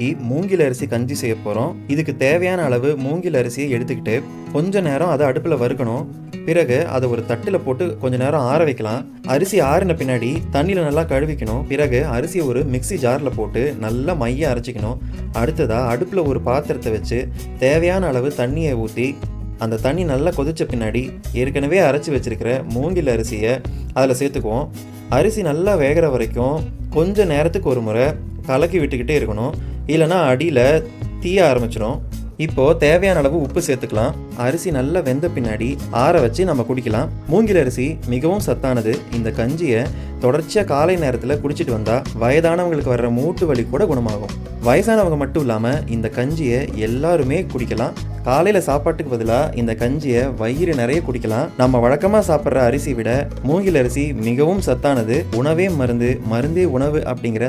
இன்னைக்கு மூங்கில் அரிசி கஞ்சி செய்ய போகிறோம் இதுக்கு தேவையான அளவு மூங்கில் அரிசியை எடுத்துக்கிட்டு கொஞ்ச நேரம் அதை அடுப்பில் வறுக்கணும். பிறகு அதை ஒரு தட்டில் போட்டு கொஞ்ச நேரம் ஆற வைக்கலாம். அரிசி ஆறின பின்னாடி தண்ணியில் நல்லா கழுவிக்கணும். பிறகு அரிசியை ஒரு மிக்ஸி ஜாரில் போட்டு நல்லா மைய அரைச்சிக்கணும். அடுத்ததாக அடுப்பில் ஒரு பாத்திரத்தை வச்சு தேவையான அளவு தண்ணியை ஊற்றி அந்த தண்ணி நல்லா கொதிச்ச பின்னாடி ஏற்கனவே அரைச்சி வச்சிருக்கிற மூங்கில் அரிசியை அதில் சேர்த்துக்குவோம். அரிசி நல்லா வேகிற வரைக்கும் கொஞ்ச நேரத்துக்கு ஒரு முறை கலக்கி விட்டுக்கிட்டே இருக்கணும். இல்லைன்னா அடியில் தீய ஆரம்பிச்சிடும் இப்போது தேவையான அளவு உப்பு சேர்த்துக்கலாம். அரிசி நல்லா வெந்த பின்னாடி ஆற வச்சு நம்ம குடிக்கலாம். மூங்கில் அரிசி மிகவும் சத்தானது. இந்த கஞ்சியை தொடர்ச்சியாக காலை நேரத்தில் குடிச்சிட்டு வந்தால் வயதானவங்களுக்கு வர்ற மூட்டு வலி கூட குணமாகும். வயசானவங்க மட்டும் இல்லாமல் இந்த கஞ்சியை எல்லாருமே குடிக்கலாம். காலையில் சாப்பாட்டுக்கு பதிலாக இந்த கஞ்சியை வயிறு நிறைய குடிக்கலாம். நம்ம வழக்கமாக சாப்பிட்ற அரிசி விட மூங்கில் அரிசி மிகவும் சத்தானது. உணவே மருந்து மருந்தே உணவு அப்படிங்கிற